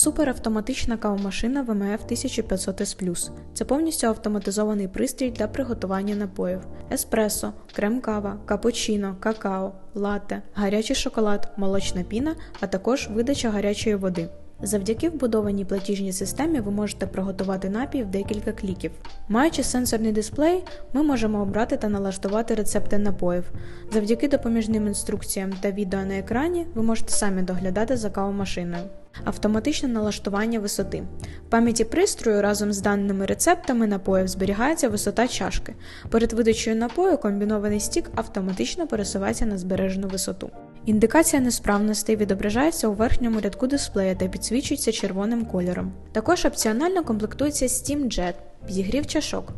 Суперавтоматична кавомашина ВМФ 1500S+. Це повністю автоматизований пристрій для приготування напоїв: еспресо, крем-кава, капучино, какао, латте, гарячий шоколад, молочна піна, а також видача гарячої води. Завдяки вбудованій платіжній системі ви можете приготувати напій в декілька кліків. Маючи сенсорний дисплей, ми можемо обрати та налаштувати рецепти напоїв. Завдяки допоміжним інструкціям та відео на екрані ви можете самі доглядати за кавомашиною. Автоматичне налаштування висоти. В пам'яті пристрою разом з даними рецептами напоїв зберігається висота чашки. Перед видачею напою комбінований стік автоматично пересувається на збережену висоту. Індикація несправностей відображається у верхньому рядку дисплея та підсвічується червоним кольором. Також опціонально комплектується Steam Jet – підігрів чашок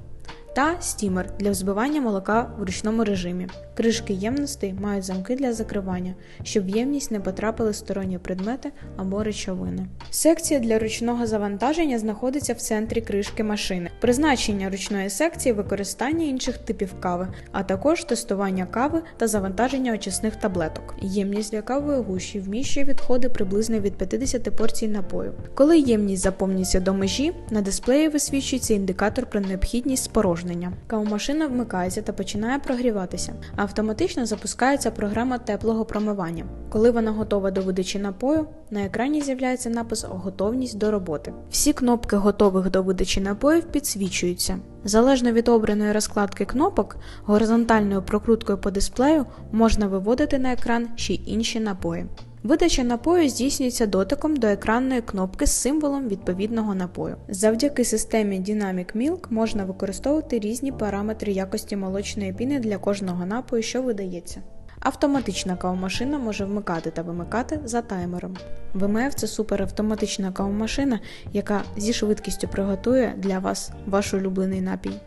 та стімер для взбивання молока в ручному режимі. Кришки ємностей мають замки для закривання, щоб в ємність не потрапили сторонні предмети або речовини. Секція для ручного завантаження знаходиться в центрі кришки машини. Призначення ручної секції використання інших типів кави, а також тестування кави та завантаження очисних таблеток. Ємність для кавової гущі вміщує відходи приблизно від 50 порцій напою. Коли ємність заповнюється до межі, на дисплеї висвічується індикатор про необхідність спорожнення. Кавомашина вмикається та починає прогріватися. Автоматично запускається програма теплого промивання. Коли вона готова до видачі напою, на екрані з'являється напис Готовність до роботи. Всі кнопки готових до видачі напоїв підсвічуються. Залежно від обраної розкладки кнопок, горизонтальною прокруткою по дисплею можна виводити на екран ще інші напої. Видача напою здійснюється дотиком до екранної кнопки з символом відповідного напою. Завдяки системі Dynamic Milk можна використовувати різні параметри якості молочної піни для кожного напою, що видається. Автоматична кавомашина може вмикати та вимикати за таймером. ВМФ це суперавтоматична кавомашина, яка зі швидкістю приготує для вас ваш улюблений напій.